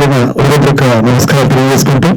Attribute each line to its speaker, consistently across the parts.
Speaker 1: పేరున హృదయపూర్వక నమస్కారం తెలియజేసుకుంటూ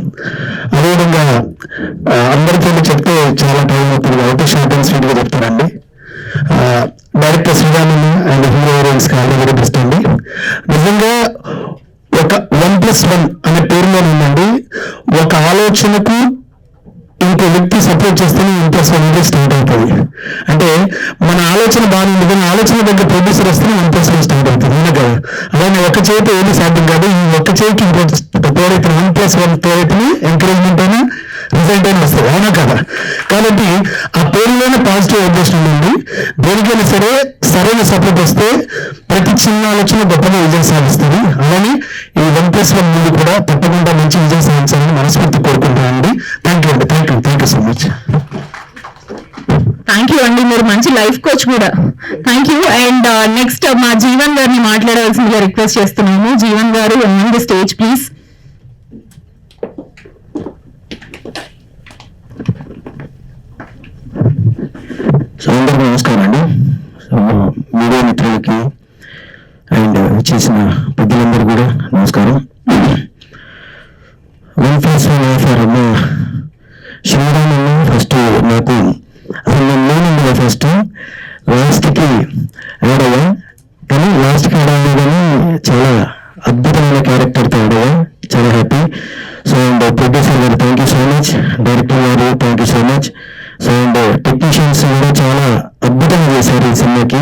Speaker 1: ఆలోచన గొప్పగా విజయం సాధిస్తుంది అలానే ఈ వన్ ప్లస్ వన్ ముందు కూడా తప్పకుండా మంచి విజయం సాధించాలని మనస్ఫూర్తి కోరుకుంటానండి థ్యాంక్ యూ అండి. Thank you thank you so much
Speaker 2: thank you అండి. మీరు మంచి లైఫ్ కోచ్ కూడా. థ్యాంక్ యూ అండ్ నెక్స్ట్ మా జీవన్ గారిని మాట్లాడవలసిందిగా రిక్వెస్ట్ చేస్తున్నాము. జీవన్ గారు on the stage please
Speaker 1: so అందరికీ నమస్కారం అండి. మీడియా మిత్రులకి అండ్ చేసిన పెద్దలందరూ కూడా నమస్కారం. వన్ ప్లస్ వన్ ఆఫర్ అన్న శివరామన్న ఫస్ట్ నాకు అసలు నేను ఫస్ట్ లాస్ట్కి యాడ్ కానీ లాస్ట్కి యాడ్ కానీ చాలా అద్భుతమైన క్యారెక్టర్తో యాడ్ చాలా హ్యాపీ సో అండ్ ప్రొడ్యూసర్ గారు thank you so much director గారు thank you so much so and technicians కూడా చాలా అద్భుతంగా చేశారు ఈ సినిమాకి.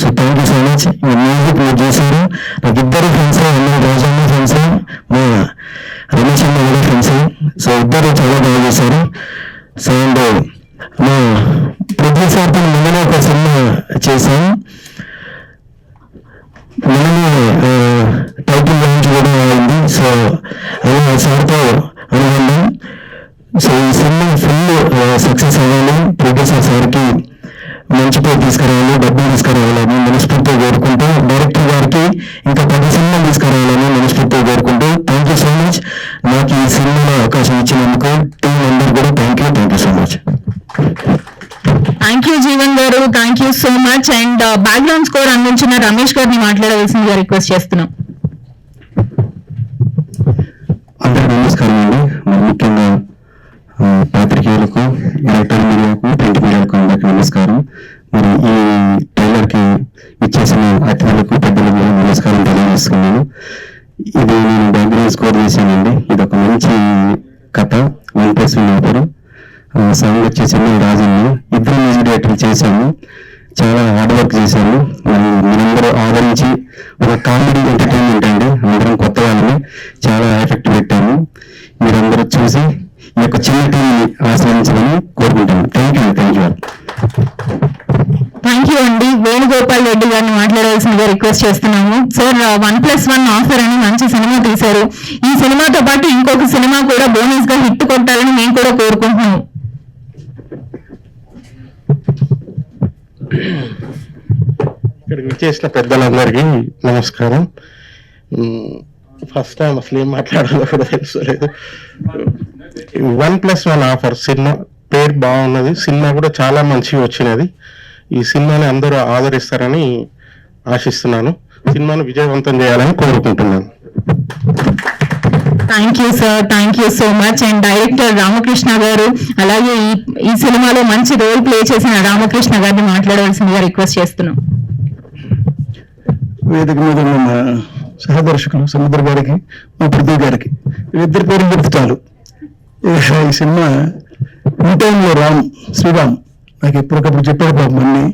Speaker 1: So thank you so much music మీరు చేశారు. నాకు ఇద్దరు ఫ్రెండ్స్ అన్న రోజన్న ఫ్రెండ్స్ మా రమేష్ అన్న కూడా ఫ్రెండ్స్ సో ఇద్దరు చాలా బాగా చేశారు. సో అండ్ uh, మా ప్రొడ్యూసర్తో మొన్ననే ఒక సినిమా చేశాం. మొన్ననే టైటిల్ గురించి కూడా అయింది. సో అలా సార్తో అనుకున్నాం సో ఈ సినిమా ఫుల్ సక్సెస్ అవ్వాలి. ప్రొడ్యూసర్ సార్కి మంచి పేరు తీసుకురావాలి డబ్బులు తీసుకురావాలని మనస్ఫూర్తిగా కోరుకుంటూ డైరెక్టర్ గారికి ఇంకా పది సినిమాలు తీసుకురావాలని మనస్ఫూర్తిగా కోరుకుంటూ థ్యాంక్ యూ సో మచ్ నాకు ఈ సినిమాలో అవకాశం ఇచ్చినందుకు టీం అందరు కూడా thank you thank you so much
Speaker 2: thank you Jeevan గారు. Thank you so much and background score అందించిన రమేష్ గారిని మాట్లాడవలసిందిగా రిక్వెస్ట్ చేస్తున్నాం.
Speaker 1: చాలా హార్డ్ వర్క్ చేశారు. మనందరూ ఆదరించి ఒక కామెడీ ఎంటర్టైన్మెంట్ అండి అందరం కొత్త వాళ్ళని చాలా ఎఫెక్ట్ పెట్టాము. మీరందరూ చూసి ఈ యొక్క చిన్న టీంని ఆశ్రయించాలని కోరుకుంటాను thank you thank you
Speaker 2: thank you అండి వేణుగోపాల్ రెడ్డి గారిని మాట్లాడవలసిందిగా రిక్వెస్ట్ చేస్తున్నాము. Sir one plus one offer అని మంచి సినిమా తీశారు. ఈ సినిమాతో పాటు ఇంకొక సినిమా కూడా బోనస్గా హిట్ కొట్టాలని మేము కూడా కోరుకుంటున్నాము.
Speaker 3: ఇక్కడికి విచ్చేసిన పెద్దలందరికీ నమస్కారం. ఫస్ట్ టైం అసలు ఏం మాట్లాడాలో కూడా తెలుసలేదు. One plus one offer cinema పేరు బాగున్నది సినిమా కూడా చాలా మంచిగా వచ్చినది. ఈ సినిమాని అందరూ ఆదరిస్తారని ఆశిస్తున్నాను. సినిమాను విజయవంతం చేయాలని కోరుకుంటున్నాను.
Speaker 2: Thank you sir thank you so much and director Ramakrishna గారు అలాగే ఈ ఈ సినిమాలో మంచి రోల్ ప్లే చేసిన రామకృష్ణ గారిని మాట్లాడవలసిందిగా రిక్వెస్ట్ చేస్తున్నాం.
Speaker 1: వేదిక మీద ఉన్న సహదర్శకులు సముద్ర గారికి మా పృథ్వీ గారికి వీరిద్దరి పేరు చెప్తే ఈ- సినిమా ఈ టైంలో రామ్ శ్రీరామ్ నాకు ఎప్పటికప్పుడు చెప్పాడు పాపం అన్ని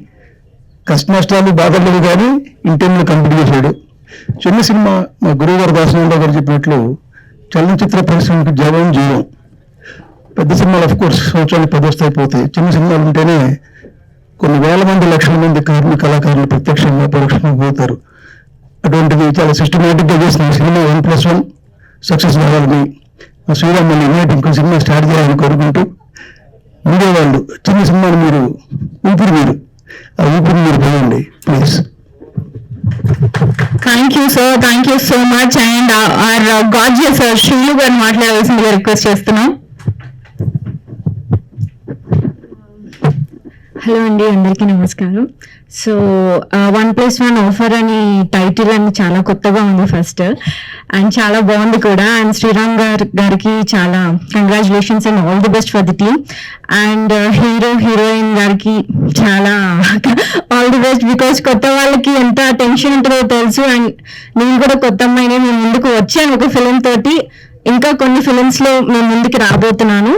Speaker 1: కష్ట నష్టాలు బాధలు కానీ ఇన్ టైంలో కంప్లీట్ చేశాడు. చిన్న సినిమా మా గురువు గారు దాసనారాయణ గారు చెప్పినట్లు చలనచిత్ర పరిశ్రమకి జవం జీవం పెద్ద సినిమాలు ఆఫ్ కోర్స్ సంవత్సరానికి పది వస్తాయి పోతాయి. చిన్న సినిమాలు ఉంటేనే కొన్ని వేల మంది లక్షల మంది కార్మిక కళాకారులు ప్రత్యక్షంగా పరోక్షంగా పోతారు. అటువంటిది చాలా సిస్టమేటిక్గా చేసిన cinema one plus one success కావాలని మా శ్రీరామ్ మళ్ళీ ఇంకో సినిమా స్టార్ట్ చేయాలని కోరుకుంటూ మీడియా వాళ్ళు చిన్న సినిమాని మీరు ఊపిరి మీరు ఆ ఊపిరి మీరు పోయండి please.
Speaker 2: Thank you sir thank you so much and our gorgeous sir Srilu గారిని మాట్లాడవలసిందిగా రిక్వెస్ట్ చేస్తున్నాం. హలో అండి అందరికీ నమస్కారం. So one plus one offer అని టైటిల్ అని చాలా కొత్తగా ఉంది ఫస్ట్ అండ్ చాలా బాగుంది కూడా. అండ్ శ్రీరామ్ గారు గారికి చాలా congratulations and all the best for the team and hero heroine గారికి చాలా ఆల్ ది బెస్ట్ బికాస్ కొత్త వాళ్ళకి ఎంత టెన్షన్ ఉంటుందో తెలుసు. అండ్ నేను కూడా కొత్త అమ్మాయిని నేను ముందుకు వచ్చాను ఒక ఫిలిం తోటి. ఇంకా కొన్ని ఫిలిమ్స్లో నేను ముందుకు రాబోతున్నాను.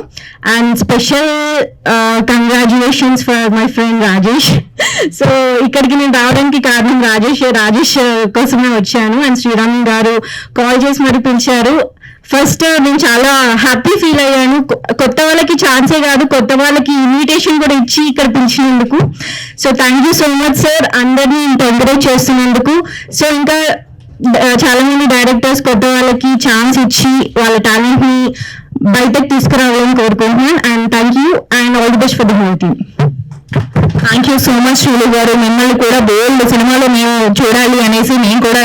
Speaker 2: And special congratulations for my friend Rajesh. So ఇక్కడికి నేను రావడానికి కారణం రాజేష్. రాజేష్ కోసమే వచ్చాను. అండ్ శ్రీరామ్ గారు కాల్ చేసి మరి పిలిచారు. ఫస్ట్ నేను చాలా హ్యాపీ ఫీల్ అయ్యాను. కొత్త వాళ్ళకి ఛాన్సే కాదు. కొత్త వాళ్ళకి ఇన్విటేషన్ కూడా ఇచ్చి ఇక్కడ పిలిచినందుకు. So thank you so much sir అందరినీ ఇంత ఎంకరేజ్ చేస్తున్నందుకు. సో ఇంకా చాలా మంది డైరెక్టర్స్ కొత్త వాళ్ళకి ఛాన్స్ ఇచ్చి వాళ్ళ టాలెంట్ని బయటకు తీసుకురావాలని కోరుకుంటున్నాను. And thank you and all the best for the whole team thank you so much షూలు గారు. మిమ్మల్ని కూడా బోల్డ్ సినిమాలో మేము చూడాలి అనేసి మేము కూడా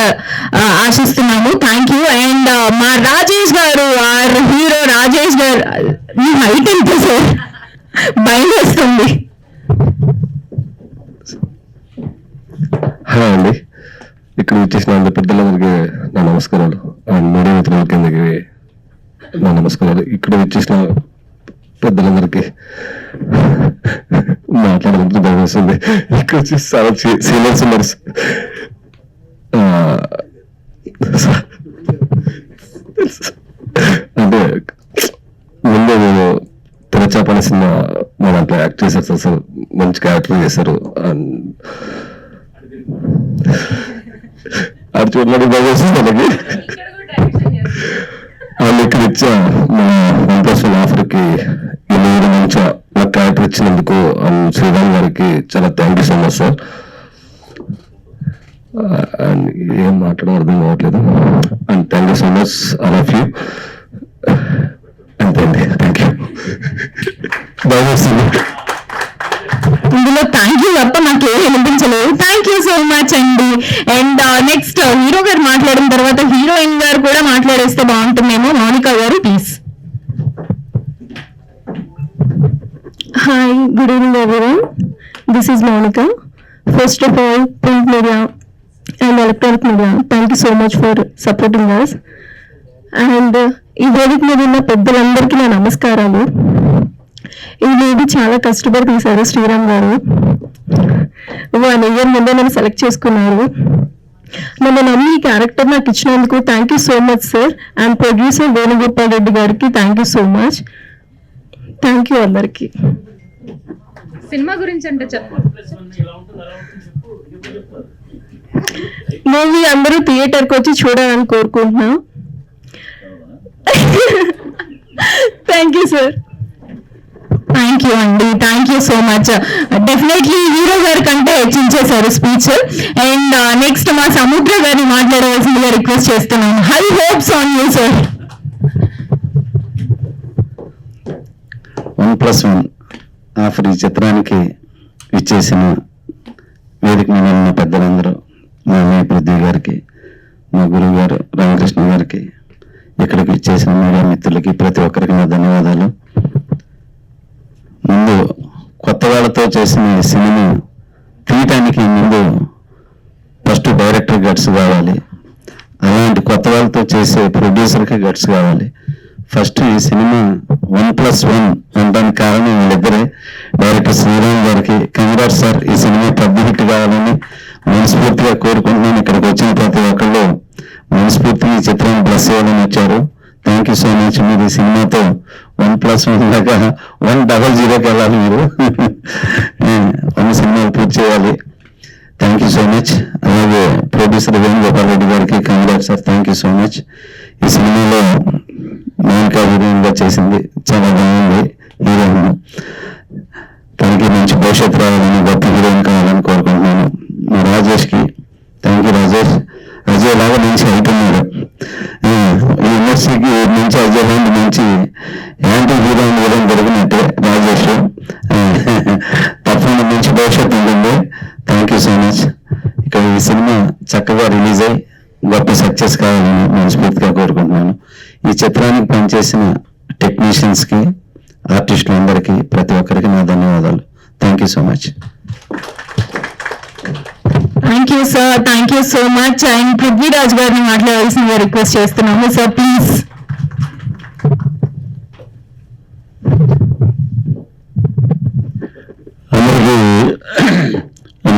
Speaker 2: ఆశిస్తున్నాము. థ్యాంక్ యూ అండ్ మా రాజేష్ గారు ఆర్ హీరో రాజేష్ గారు మీ హైట్ ఎంత సార్ బయలుస్తుంది
Speaker 4: హలో అండి. ఇక్కడ వచ్చేసిన అందరి పెద్దలందరికీ నా నమస్కారాలు. అండ్ మీడియా మిత్రులకి నా నమస్కారాలు. ఇక్కడ వచ్చేసిన పెద్దలందరికీ మాట్లాడడానికి భయం ఇక్కడ వచ్చి చాలా సీనియర్స్ ఉన్నారు. అంటే ముందు నేను తెరచాపని సినిమా మా దాంట్లో యాక్ట్ చేశారు అసలు మంచి క్యారెక్టర్ చేశారు. అండ్ అది చూడడానికి బాగా వస్తుంది మనకి. వాళ్ళు ఇక్కడ ఇచ్చా మన వన్ ప్లస్ వన్ ఆఫర్కి ఎనిమిది మంచిగా నాకు క్యారెక్టర్ ఇచ్చినందుకు um, శ్రీరామ్ గారికి చాలా thank you so much sir and ఏం మాట్లాడడం అర్థం కావట్లేదు. And thank you so much all of you అంతే అండి థ్యాంక్ యూ బాగా
Speaker 2: ఇందులో థ్యాంక్ యూ తప్ప నాకేం ఏం వినిపించలేదు. థ్యాంక్ యూ సో మచ్ అండి. అండ్ నెక్స్ట్ హీరో గారు మాట్లాడిన తర్వాత హీరోయిన్ గారు కూడా మాట్లాడేస్తే బాగుంటుందేమో. మౌనిక గారు please hi good evening everyone this is Mounika first of all print media and electronic media thank you so much for supporting us and ఈ వేదిక మీద ఉన్న పెద్దలందరికీ నా నమస్కారాలు. ఈ మూవీ చాలా కష్టపడి తీశారు శ్రీరామ్ గారు. వన్ ఇయర్ ముందే నన్ను సెలెక్ట్ చేసుకున్నారు. నన్ను నమ్మి ఈ క్యారెక్టర్ నాకు ఇచ్చినందుకు thank you so much sir and producer Venugopal Reddy గారికి thank you so much thank you అందరికీ.
Speaker 5: సినిమా గురించి అంటే చెప్పు.
Speaker 2: మూవీ అందరూ థియేటర్కి వచ్చి చూడాలని కోరుకుంటున్నాం. Thank you sir thank you అండి thank you so much definitely hero గారి కంటే హెచ్చించేశారు స్పీచ్ అండ్ నెక్స్ట్ మా సముద్ర గారిని మాట్లాడవలసిందిగా రిక్వెస్ట్ చేస్తున్నాను. High hopes on you sir
Speaker 6: one plus one offer ఈ చిత్రానికి ఇచ్చేసిన వేదిక మీద ఉన్న పెద్దలందరూ మా అన్నయ్య పృథ్వీ గారికి మా గురువు గారు రామకృష్ణ గారికి ఇక్కడికి ఇచ్చేసిన మీడియా మిత్రులకి ప్రతి ఒక్కరికి నా ధన్యవాదాలు. ముందు కొత్త వాళ్ళతో చేసిన సినిమా తీయటానికి ముందు ఫస్ట్ డైరెక్టర్ గట్స్ కావాలి. అలాంటి కొత్త వాళ్ళతో చేసే ప్రొడ్యూసర్కి గట్స్ కావాలి. ఫస్ట్ ఈ సినిమా వన్ ప్లస్ వన్ అనడానికి కారణం వీళ్ళిద్దరే. డైరెక్టర్ శ్రీరామ్ గారికి కంగారు సార్ ఈ సినిమా పెద్ద హిట్ కావాలని మనస్ఫూర్తిగా కోరుకుంటున్నాను. ఇక్కడికి వచ్చిన ప్రతి ఒక్కళ్ళు మనస్ఫూర్తిగా ఈ చిత్రాన్ని బ్లెస్ చేయాలని వచ్చారు. థ్యాంక్ యూ సో మచ్ మీరు ఈ సినిమాతో వన్ ప్లస్ వన్ దాకా వన్ డబల్ జీరోకి వెళ్ళాలి మీరు. వన్ సినిమాలు పూర్తి చేయాలి. థ్యాంక్ యూ సో మచ్ అలాగే ప్రొడ్యూసర్ వేణుగోపాల్ రెడ్డి గారికి congrats sir. Thank you so much ఈ సినిమాలో మౌనిక విధంగా చేసింది చాలా బాగుంది. హీరోయిన్ తనకి మంచి భవిష్యత్తు రావాలని గొప్ప హీరోయిన్ కావాలని కోరుకుంటున్నాను. మా రాజేష్కి థ్యాంక్ యూ రాజేష్. అజయ్ లాగా మంచి హైట్ ఉన్నాడు ఈ ఇండస్ట్రీకి మంచి అజయ్ లాంటి మంచి యాంటీ హీరోయిన్ హీరోయిన్ దొరికినట్టే రాజేష్. తప్పకుండా మంచి భవిష్యత్తు ఉంటుంది. థ్యాంక్ యూ సో మచ్ ఇక్కడ ఈ సినిమా చక్కగా రిలీజ్ అయ్యి గొప్ప సక్సెస్ కావాలని మనస్ఫూర్తిగా కోరుకుంటున్నాను. ఈ చిత్రానికి పనిచేసిన టెక్నీషియన్స్కి ఆర్టిస్టులందరికీ ప్రతి ఒక్కరికి నా ధన్యవాదాలు. Thank you so much
Speaker 2: thank you sir thank you so much and Prithviraj గారిని మాట్లాడాల్సిందిగా రిక్వెస్ట్ చేస్తున్నాము. సార్ ప్లీజ్
Speaker 6: అందరికీ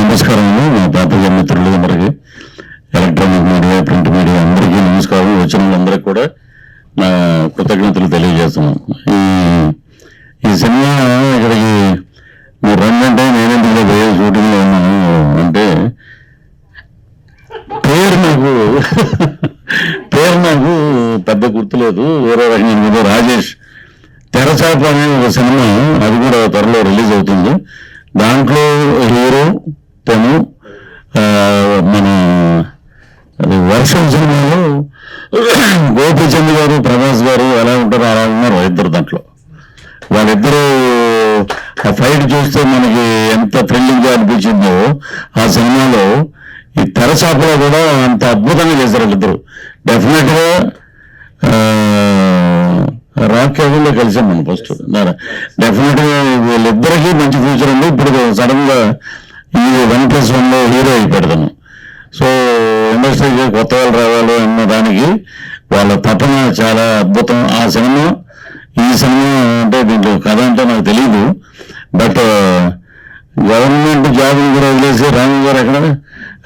Speaker 6: నమస్కారం మా పాత్రిక మిత్రులు అందరికీ. ఎలక్ట్రానిక్ మీడియా ప్రింట్ మీడియా అందరికీ నమస్కారం. వచ్చిన వాళ్ళందరికీ కూడా కృతజ్ఞతలు తెలియజేస్తున్నాం ఈ ఈ సినిమా ఇక్కడికి మీరు నేను నేనెందుకు పోయే షూటింగ్లో ఉన్నాను అంటే పేరు నాకు పేరు నాకు పెద్ద గుర్తులేదు. వేరే రకంగా రాజేష్. తెరచాప అనే ఒక సినిమా అది కూడా త్వరలో రిలీజ్ అవుతుంది. దాంట్లో హీరో తను మన అది వర్షం సినిమాలో గోపిచంద్ గారు ప్రభాస్ గారు ఎలా ఉంటారో అలా ఉన్నారు ఇద్దరు దాంట్లో. వాళ్ళిద్దరూ ఆ ఫైట్ చూస్తే మనకి ఎంత థ్రిల్లింగ్గా అనిపించిందో ఆ సినిమాలో ఈ తెరచాపలో కూడా అంత అద్భుతంగా చేశారు వాళ్ళిద్దరు. డెఫినెట్గా రాక్ కేబుల్లో కలిసాం మనం ఫస్ట్ డెఫినెట్గా వీళ్ళిద్దరికీ మంచి ఫ్యూచర్ ఉంది. ఇప్పుడు సడన్గా ఈ వన్ ప్లస్ వన్లో హీరో అయిపోతాను సో ఇండస్ట్రీకి కొత్త వాళ్ళు రావాలి అన్న దానికి వాళ్ళ తపన చాలా అద్భుతం. ఆ సినిమా ఈ సినిమా అంటే దీంట్లో కథ అంటే నాకు తెలియదు బట్ గవర్నమెంట్ జాబ్ కూడా వదిలేసి రాము గారు ఎక్కడ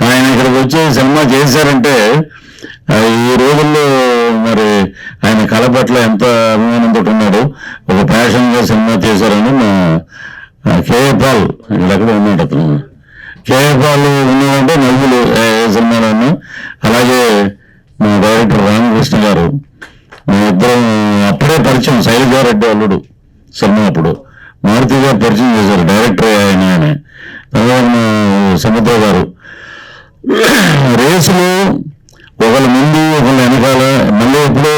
Speaker 6: ఆయన ఇక్కడికి వచ్చి సినిమా చేశారంటే ఈ రోజుల్లో మరి ఆయన కళ పట్ల ఎంత అభిమానంతో ఉన్నాడు. ఒక ప్యాషన్గా సినిమా చేశారని మా కేఏ పాల్ ఇక్కడ ఎక్కడ ఉన్నాడు అతను. కేఏ పాల్ ఉన్నాడంటే నవ్వులు. అలాగే మా డైరెక్టర్ రామకృష్ణ గారు మా ఇద్దరం అప్పుడే పరిచయం శైలజారెడ్డి అల్లుడు సినిమా అప్పుడు. మారుతి గారు పరిచయం చేశారు డైరెక్టర్ ఆయన ఆయన. తర్వాత మా సముద్ర గారు. రేసులో ఒకళ్ళ ముందు ఒకళ్ళ వెనకాల మళ్ళీ ఎప్పుడో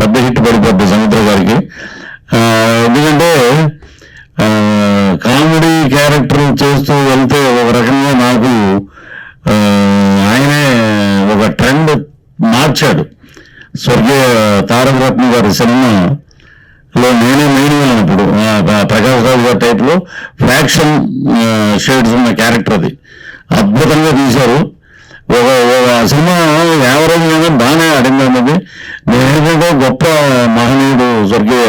Speaker 6: పెద్ద హిట్ పడిపోద్ది సముద్ర గారికి. ఎందుకంటే కామెడీ క్యారెక్టర్ చేస్తూ వెళ్తే ఒక రకంగా నాకు ఆయన ఒక ట్రెండ్ మార్చాడు. స్వర్గీయ తారక రత్న గారి సినిమా లో నేనే మెయిన్ విలన్ ఇప్పుడు ప్రకాష్ రాజు గారి టైప్లో ఫ్యాక్షన్ ఫ్రాక్షన్ షేడ్స్ ఉన్న క్యారెక్టర్ అది. అద్భుతంగా తీశారు. ఒక ఒక సినిమా యావరేజ్ మీద బాగానే ఆడింది అన్నది. నేను గొప్ప మహనీయుడు స్వర్గీయ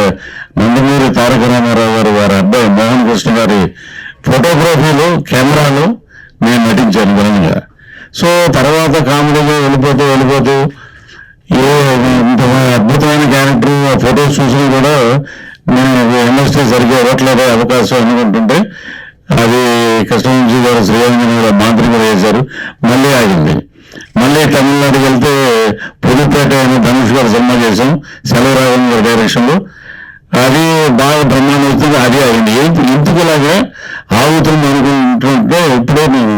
Speaker 6: నందమూరి తారక రామారావు గారు వారి అబ్బాయి మోహన్ కృష్ణ గారి ఫోటోగ్రఫీలో కెమెరాలో నేను నటించాను విలన్గా సో తర్వాత కామెడీలో వెళ్ళిపోతూ వెళ్ళిపోతూ ఏ ఇంత అద్భుతమైన క్యారెక్టర్ ఆ ఫొటోస్ చూసినా కూడా నేను ఇండస్ట్రీ సరిగ్గా ఇవ్వట్లేదు అవకాశం అనుకుంటుంటే అది కృష్ణవంశీ గారు శ్రీరంజన్ గారు మాంత్రిక చేశారు మళ్ళీ ఆగింది. మళ్ళీ తమిళనాడుకి వెళ్తే పుదుపేట అని ధనుష్ గారు సినిమా చేశాం. సెలవరాజన్ గారి డైరెక్షన్లో అది బాగా బ్రహ్మాండం వస్తుంది అది ఆగింది. ఎందుకు ఇలాగా ఆగుతుంది అనుకుంటుంటే ఇప్పుడే నేను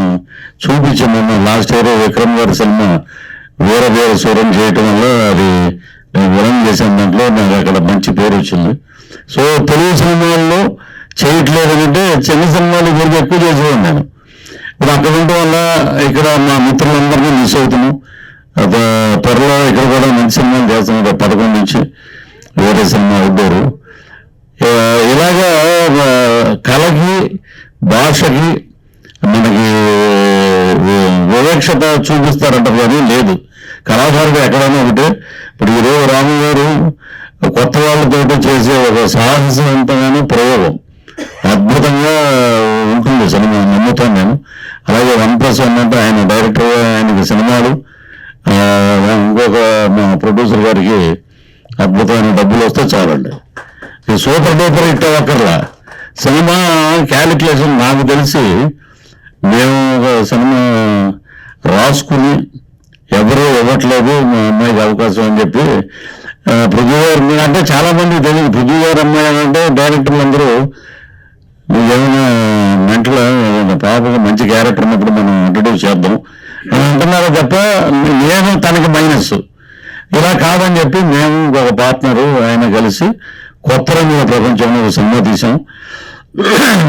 Speaker 6: చూపించాను లాస్ట్ ఇయర్ విక్రమ్ గారి సినిమా వీర వీర సూరం చేయటం వల్ల అది నేను విలన్ చేసిన దాంట్లో నాకు అక్కడ మంచి పేరు వచ్చింది. సో తెలుగు సినిమాల్లో చేయట్లేదు అంటే చిన్న సినిమాలు గురించి ఎక్కువ చేసేవాడు నేను. ఇప్పుడు అక్కడ ఉండటం వల్ల ఇక్కడ మా మిత్రులందరినీ మిస్ అవుతున్నాం. త్వరలో ఇక్కడ కూడా మంచి సినిమాలు చేస్తున్నారు పదకొండు నుంచి వేరే సినిమా అవుతారు ఇలాగా కళకి భాషకి మనకి వివక్షత చూపిస్తారంట కానీ లేదు. కళాకారుడు ఎక్కడైనా ఒకటే. ఇప్పుడు ఈరోజు రాము గారు కొత్త వాళ్ళతో చేసే ఒక సాహసవంతమైన ప్రయోగం. అద్భుతంగా ఉంటుంది సినిమా నమ్ముతాను నేను. అలాగే వన్ ప్లస్ వన్ అంటే ఆయన డైరెక్టర్ ఆయనకి సినిమాలు. ఇంకొక మా ప్రొడ్యూసర్ గారికి అద్భుతమైన డబ్బులు వస్తే చాలండి. ఈ సూపర్ డూపర్ ఇట్టే అవ్వక్కర్లా. సినిమా క్యాలిక్యులేషన్ నాకు తెలిసి మేము ఒక సినిమా రాసుకుని ఎవరు ఇవ్వట్లేదు మా అమ్మాయికి అవకాశం అని చెప్పి ఆ, పృథ్వీ గారు అంటే చాలా మంది తెలియదు. పృథ్వీ గారు అమ్మాయి అంటే డైరెక్టర్లు అందరూ ఏమైనా మెంటల్ పాపకు మంచి క్యారెక్టర్ ఉన్నప్పుడు మనం ఇంట్రడ్యూస్ చేద్దాం అని అంటున్నారు తప్ప నేను తనకి మైనస్ ఇలా కాదని చెప్పి మేము ఒక పార్ట్నరు ఆయన కలిసి కొత్త రంగుల ప్రపంచంలో ఒక సినిమా తీసాం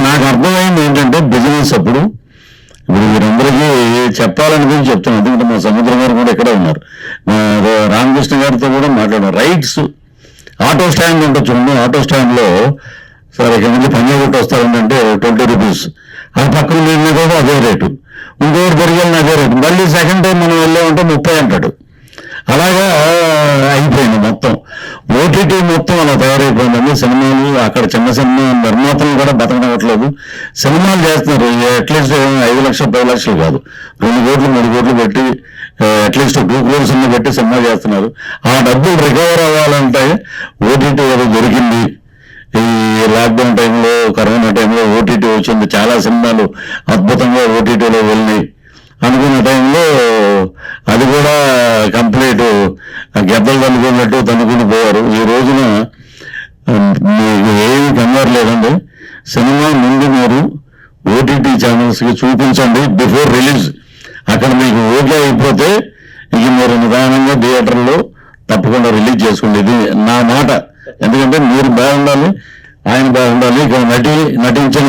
Speaker 6: నాకు అర్థమైంది ఏంటంటే బిజినెస్ అప్పుడు ఇప్పుడు వీరందరికీ చెప్పాలనిపించి చెప్తాను ఎందుకంటే మా సముద్రం గారు కూడా ఇక్కడే ఉన్నారు. రామకృష్ణ గారితో కూడా మాట్లాడారు. రైట్స్ ఆటో స్టాండ్ ఉంటుంది చూడండి. ఆటో స్టాండ్లో
Speaker 7: సార్ ఇక్కడ నుంచి పంజాబ్ వస్తారంటే ట్వంటీ రూపీస్. ఆ పక్కన వెళ్ళినా కూడా అదే రేటు. ఇంకోటి పెరిగిన అదే రేటు. మళ్ళీ సెకండ్ టైం మనం వెళ్ళామంటే ముప్పై అంటాడు. అలాగా అయిపోయింది మొత్తం. ఓటీటీ మొత్తం అలా తయారైపోయిందండి. సినిమాలు అక్కడ చిన్న సినిమా నిర్మాతలు కూడా బతకనట్లేదు సినిమాలు చేస్తున్నారు. అట్లీస్ట్ ఐదు లక్షలు పది లక్షలు కాదు. రెండు కోట్లు మూడు కోట్లు పెట్టి అట్లీస్ట్ టూ క్రోర్స్ అన్న పెట్టి సినిమా చేస్తున్నారు. ఆ డబ్బులు రికవర్ అవ్వాలంటే ఓటీటీ ఏదో దొరికింది. ఈ లాక్డౌన్ టైంలో కరోనా టైంలో ఓటీటీ వచ్చింది. చాలా సినిమాలు అద్భుతంగా ఓటీటీలో వెళ్ళినాయి. అనుకున్న టైంలో అది కూడా కంప్లీట్. గెద్దలు తనుకున్నట్టు తనుకుని పోయారు. ఈ రోజున మీకు ఏమి కంగారు లేదండి. సినిమా ముందు మీరు ఓటీటీ ఛానల్స్కి చూపించండి బిఫోర్ రిలీజ్. అక్కడ మీకు ఓకే అయిపోతే ఇక మీరు నిదానంగా థియేటర్లో తప్పకుండా రిలీజ్ చేసుకోండి. ఇది నా మాట. ఎందుకంటే మీరు బాగుండాలి ఆయన బాగుండాలి నటి నటించిన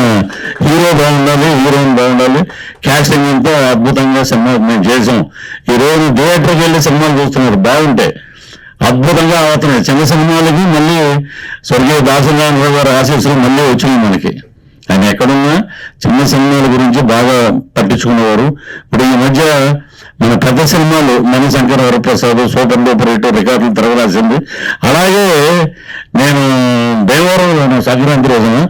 Speaker 7: హీరో బాగుండాలి హీరోయిన్ బాగుండాలి. క్యాస్టింగ్ అంతా అద్భుతంగా సినిమా మేము చేసాం. ఈ రోజు థియేటర్కి వెళ్ళి సినిమాలు చూస్తున్నారు బాగుంటే. అద్భుతంగా అవుతున్నాయి. చిన్న సినిమాలకి మళ్ళీ స్వర్గీయ దాసనారాయణ గారి ఆశీస్సులు మళ్ళీ వచ్చినాయి మనకి. ఆయన ఎక్కడున్నా చిన్న సినిమాల గురించి బాగా పట్టించుకునేవారు ఇప్పుడు ఈ మధ్య మన పెద్ద సినిమాలు Manishankara Varaprasad super duper hit రికార్డులు తిరగరాసింది. అలాగే నేను దేవరంలో సంక్రాంతి రోజున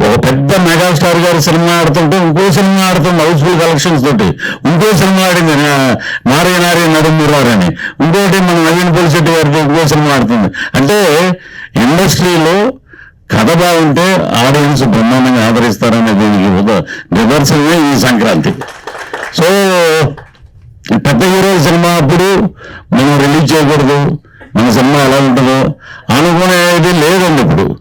Speaker 7: ఒక పెద్ద మెగాస్టార్ గారి సినిమా ఆడుతుంటే ఇంకో సినిమా ఆడుతుంది హౌస్ఫుల్ కలెక్షన్స్ తోటి. ఇంకో సినిమా ఆడింది నా- నారీ నారీ నడుమురారని ఇంకోటి మన నవీన్ పులిశెట్టి గారికి ఇంకో సినిమా ఆడుతుంది. అంటే ఇండస్ట్రీలో కథ బాగుంటే ఆడియన్స్ బ్రహ్మాండంగా ఆదరిస్తారనే దీనికి నిదర్శనమే ఈ సంక్రాంతి. సో పెద్ద హీరో సినిమా అప్పుడు మనం రిలీజ్ చేయకూడదు. మన సినిమా ఎలా ఉంటుందో అనుకునేది లేదండి ఇప్పుడు.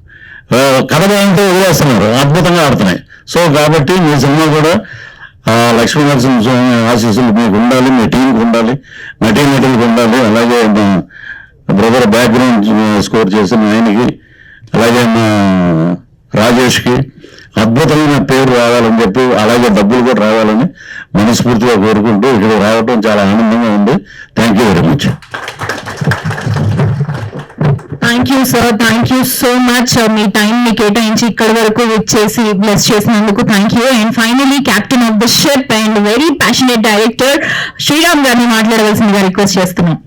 Speaker 7: ఆ, కథ బాగుంటే వదిలేస్తున్నారు. అద్భుతంగా ఆడుతున్నాయి. సో కాబట్టి మీ సినిమా కూడా లక్ష్మీ నరసింహ స్వామి ఆశీస్సులు మీకు ఉండాలి మీ టీంకి ఉండాలి నటీ నటులకు ఉండాలి. అలాగే మా బ్రదర్ బ్యాక్గ్రౌండ్ స్కోర్ చేసిన ఆయనకి అలాగే మా రాజేష్కి అద్భుతమైన పేరు రావాలని చెప్పి అలాగే డబ్బులు కూడా రావాలని మనస్ఫూర్తిగా కోరుకుంటూ ఇక్కడ రావడం చాలా ఆనందంగా ఉంది. Thank you very much
Speaker 2: thank you sir thank you so much me time ని కేటాయించి ఇక్కడి వరకు వచ్చేసి బ్లెస్ చేసినందుకు thank you and finally captain of the ship and very passionate director Sriram గారిని మాట్లాడవలసిందిగా రిక్వెస్ట్ చేస్తున్నాం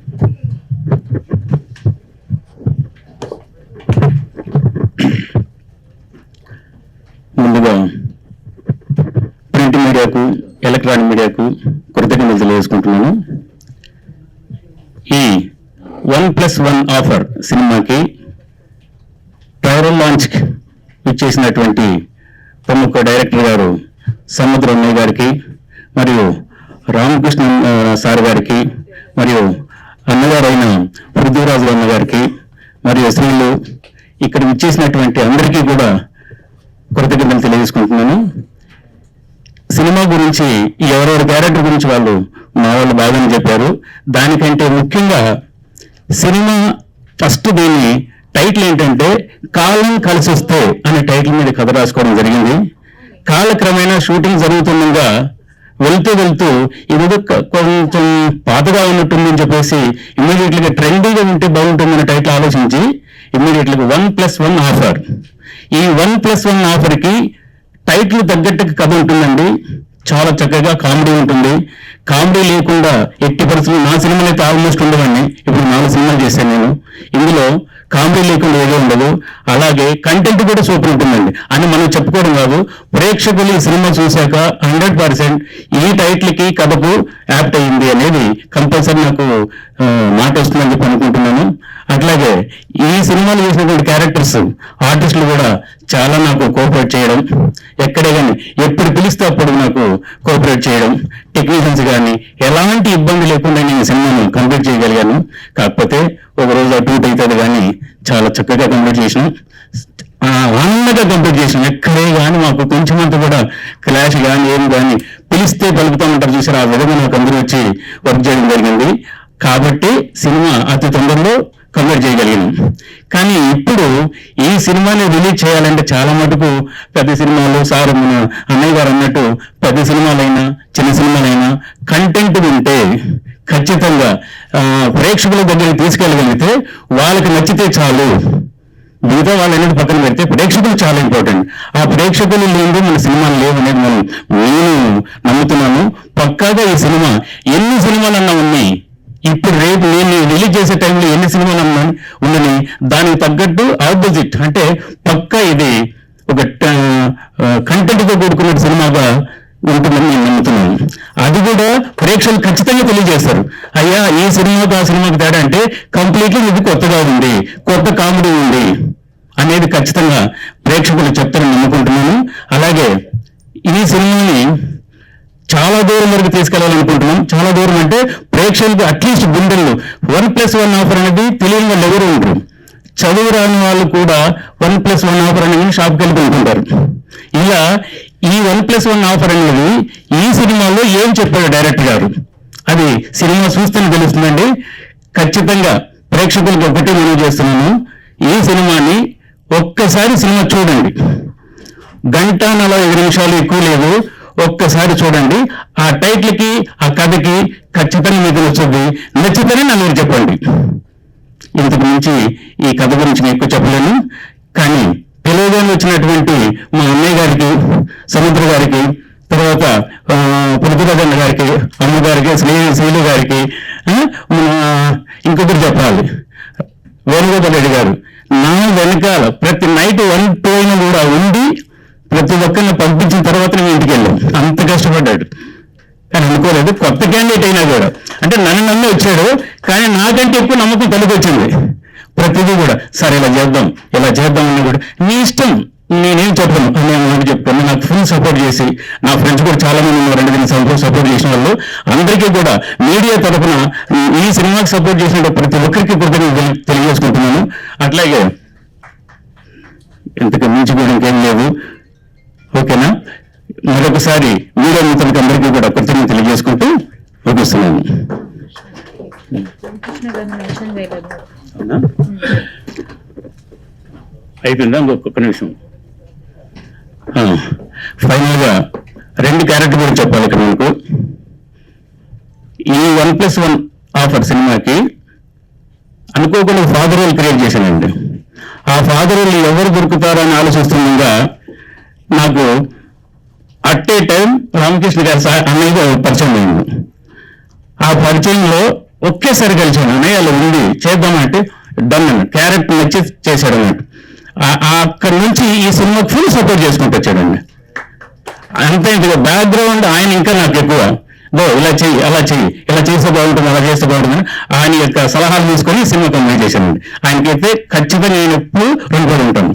Speaker 7: ముందుగా ప్రింట్ మీడియాకు ఎలక్ట్రానిక్ మీడియాకు కృతజ్ఞతలు తెలియజేసుకుంటున్నాను. ఈ వన్ ప్లస్ వన్ ఆఫర్ సినిమాకి ట్రైరల్ లాంచ్ ఇచ్చేసినటువంటి ప్రముఖ డైరెక్టర్ గారు సముద్ర గారికి మరియు రామకృష్ణ సార్ గారికి మరియు అన్నగారైన పృథ్వీరాజు అన్న గారికి మరియు శ్రీలు ఇక్కడ ఇచ్చేసినటువంటి అందరికీ కూడా కృతజ్ఞతలు తెలియజేసుకుంటున్నాను. సినిమా గురించి ఎవరెవరి క్యారెక్టర్ గురించి వాళ్ళు మా వాళ్ళు బాగానే చెప్పారు. దానికంటే ముఖ్యంగా సినిమా ఫస్ట్ దీన్ని టైటిల్ ఏంటంటే కాలం కలిసి వస్తే అనే టైటిల్ మీద కథ రాసుకోవడం జరిగింది. కాలక్రమేణా షూటింగ్ జరుగుతుండగా వెళ్తూ వెళ్తూ ఇదేదో కొంచెం పాతగా ఉన్నట్టుందని చెప్పేసి ఇమ్మీడియట్లీగా ట్రెండీగా ఉంటే బాగుంటుందనే టైటిల్ ఆలోచించి ఇమ్మీడియట్లీగా వన్ ప్లస్ వన్ ఆఫర్. ఈ వన్ ప్లస్ వన్ ఆఫర్కి టైటిల్ తగ్గట్టుగా కథ ఉంటుందండి. చాలా చక్కగా కామెడీ ఉంటుంది. కామెడీ లేకుండా ఎట్టి పరిస్థితులు నా సినిమాలు అయితే ఆల్మోస్ట్ ఉండవండి. ఇప్పుడు నాలుగు సినిమాలు చేశాను నేను. ఇందులో కామెడీ లేకుండా ఏదో ఉండదు. అలాగే కంటెంట్ కూడా సూపర్ ఉంటుందండి. అని మనం చెప్పుకోవడం కాదు. ప్రేక్షకులు ఈ సినిమా చూశాక హండ్రెడ్ పర్సెంట్ ఈ టైటిల్కి కథకు యాప్ట్ అయ్యింది అనేది కంపల్సరీ నాకు మాట వస్తుందని చెప్పి సినిమాలు చేసినటువంటి క్యారెక్టర్స్ ఆర్టిస్టులు కూడా చాలా నాకు కోఆపరేట్ చేయడం ఎక్కడే కానీ ఎప్పుడు పిలిస్తే అప్పుడు నాకు కోఆపరేట్ చేయడం టెక్నీషియన్స్ కానీ ఎలాంటి ఇబ్బంది లేకుండా నేను సినిమాను కంప్లీట్ చేయగలిగాను. కాకపోతే ఒక రోజు అటు ఇటు అవుతుంది కానీ చాలా చక్కగా కంప్లీట్ చేసినాం. ఆ, ఆనందంగా కంప్లీట్ చేసినాం. ఎక్కడే కానీ మాకు కొంచెం అంత కూడా క్లాష్ కానీ ఏం కానీ పిలిస్తే పలుకుతామంటారు చూసారు? ఆ విధంగా నాకు అందరూ వచ్చి వర్క్ చేయడం జరిగింది. కాబట్టి సినిమా అతి తొందరలో కన్వర్ట్ చేయగలిగినాం కానీ ఇప్పుడు ఈ సినిమాని రిలీజ్ చేయాలంటే చాలా మటుకు పెద్ద సినిమాలు సార్ మన అన్నయ్య గారు అన్నట్టు పెద్ద సినిమాలైనా చిన్న సినిమాలైనా కంటెంట్ ఉంటే ఖచ్చితంగా ఆ, ప్రేక్షకుల దగ్గరికి తీసుకెళ్ళగలిగితే వాళ్ళకి నచ్చితే చాలు. మిగతా వాళ్ళు అనేది పక్కన పెడితే ప్రేక్షకులు చాలా ఇంపార్టెంట్ ఆ ప్రేక్షకులు లేదు మన సినిమాలు లేవు అనేది మనం నేను నమ్ముతున్నాను. పక్కాగా ఈ సినిమా ఎన్ని సినిమాలన్నా ఉన్నాయి ఇప్పుడు రేపు నేను రిలీజ్ చేసే టైంలో ఎన్ని సినిమాలు అన్నా ఉండని దానికి తగ్గట్టు ఆపోజిట్ అంటే పక్క ఇది ఒక కంటెంట్తో కూడుకున్న సినిమాగా ఉంటుందని నేను నమ్ముతున్నాను. అది కూడా ప్రేక్షకులు ఖచ్చితంగా తెలియజేస్తారు. అయ్యా ఈ సినిమాకి ఆ సినిమాకి తేడా అంటే కంప్లీట్లీ ఇది కొత్తగా ఉంది కొత్త కామెడీ ఉంది అనేది ఖచ్చితంగా ప్రేక్షకులు చెప్తారని నమ్ముకుంటున్నాను. అలాగే ఈ సినిమాని చాలా దూరం వరకు తీసుకెళ్ళాలనుకుంటున్నాం చాలా దూరం అంటే ప్రేక్షకులకు అట్లీస్ట్ గుండెల్లో వన్ ప్లస్ వన్ ఆఫర్ అనేది తెలియని వాళ్ళు ఎవరు ఉంటారు చదువు రాని వాళ్ళు కూడా వన్ ప్లస్ వన్ ఆఫర్ అనేది షాప్కి వెళ్ళి కొనుక్కుంటారు. ఇలా ఈ వన్ ప్లస్ వన్ ఆఫర్ అనేది ఈ సినిమాలో ఏం చెప్పాడు డైరెక్టర్ గారు? అది సినిమా చూస్తేనే తెలుస్తుందండి. ఖచ్చితంగా ప్రేక్షకులకు ఒకటే మనం చేస్తున్నాను. ఈ సినిమాని ఒక్కసారి సినిమా చూడండి. గంట నలభై ఐదు నిమిషాలు ఎక్కువ లేదు. ఒక్కసారి చూడండి ఆ టైటిల్కి ఆ కథకి ఖచ్చితంగా మీకు నచ్చుద్ది. నచ్చితేనే నన్ను మీరు చెప్పండి. ఇంతకు మించి ఈ కథ గురించి నేను ఎక్కువ చెప్పలేను. కానీ తెలుగుగానే వచ్చినటువంటి మా అన్నయ్య గారికి సముద్ర గారికి తర్వాత ఆ, గారికి అమ్మ గారికి శ్రీ శ్రీలు గారికి ఇంకొకరు చెప్పాలి. వేణుగోపాల్ రెడ్డి గారు. నా వెనకాల ప్రతి నైట్ వన్ టూ అయినా కూడా ఉండి ప్రతి ఒక్కరిని పంపించిన తర్వాత నేను ఇంటికి వెళ్ళాను అంత కష్టపడ్డాడు. కానీ అనుకోలేదు కొత్త క్యాండిడేట్ అయినా కూడా. అంటే నన్ను నమ్మి వచ్చాడు కానీ నాకంటే ఎక్కువ నమ్మకం తనకు వచ్చింది ప్రతిదీ కూడా సరే ఇలా చేద్దాం ఇలా చేద్దాం అన్నా కూడా. నీ ఇష్టం నేనేం చెప్పను. అని నేను మాట చెప్తాను నాకు ఫుల్ సపోర్ట్ చేసి నా ఫ్రెండ్స్ కూడా చాలా మంది ఉన్నారు. రెండు నేను సపోర్ట్ సపోర్ట్ చేసిన వాళ్ళు. అందరికీ కూడా మీడియా తరఫున ఈ సినిమాకి సపోర్ట్ చేసిన ప్రతి ఒక్కరికి కృతజ్ఞతలు తెలియజేసుకుంటున్నాను. అట్లాగే ఇంతకు మించి కూడా ఇంకేం లేదు. ఓకేనా? మరొకసారి మీడియా మిత్రులకి అందరికీ కూడా కృతజ్ఞత తెలియజేసుకుంటూ చూపిస్తున్నాను అయిపోయిందా? ఇంకొక నిమిషం. ఫైనల్గా రెండు క్యారెక్టర్ కూడా చెప్పాలి ఇక్కడ మీకు ఈ వన్ ప్లస్ వన్ ఆఫర్ సినిమాకి అనుకోకుండా ఫాదర్ రోల్ క్రియేట్ చేశానండి. ఆ ఫాదర్ రోల్ ఎవరు దొరుకుతారని ఆలోచిస్తుండగా నాకు అట్ ఏ టైం రామకృష్ణ గారి సార్ అన్నయ్య పరిచయం అయింది. ఆ పరిచయంలో ఒకేసారి కలిసాను అన్నయ్య ఉంది చేద్దామంటే డన్ అన్న క్యారెక్టర్ నచ్చి చేశాడు అన్నట్టు. అక్కడి నుంచి ఈ సినిమాకి ఫుల్ సపోర్ట్ చేసుకుంటూ వచ్చాడండి. అంతే ఇంకా బ్యాక్గ్రౌండ్ ఆయన ఇంకా నాకు ఎక్కువ. బో ఇలా చెయ్యి అలా చెయ్యి. ఇలా చేస్తే బాగుంటుంది అలా చేస్తే బాగుంటుంది ఆయన యొక్క సలహాలు తీసుకొని సినిమా కంప్లీట్ చేశానండి ఆయనకైతే ఖచ్చితంగా నేను ఎప్పుడు రుణపడి ఉంటాను.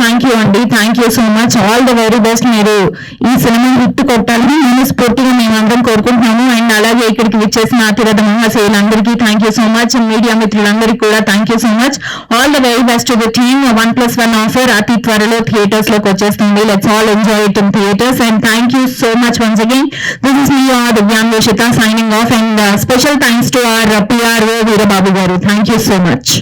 Speaker 2: థ్యాంక్ యూ అండి thank you so much all the very best మీరు ఈ సినిమా హిట్ కొట్టాలని మనస్ఫూర్తిగా మేమందరం కోరుకుంటున్నాము. అండ్ అలాగే ఇక్కడికి విచ్చేసిన అతిరథ మహాశయులందరికీ thank you so much media మిత్రులందరికీ కూడా thank you so much all the very best the team one plus one offer అతి త్వరలో థియేటర్స్లోకి వచ్చేస్తుంది. Let's all enjoy it in theatres and thank you so much once again this is me R Divyangeshita signing off and special thanks to our PRO Veerababu గారు thank you so much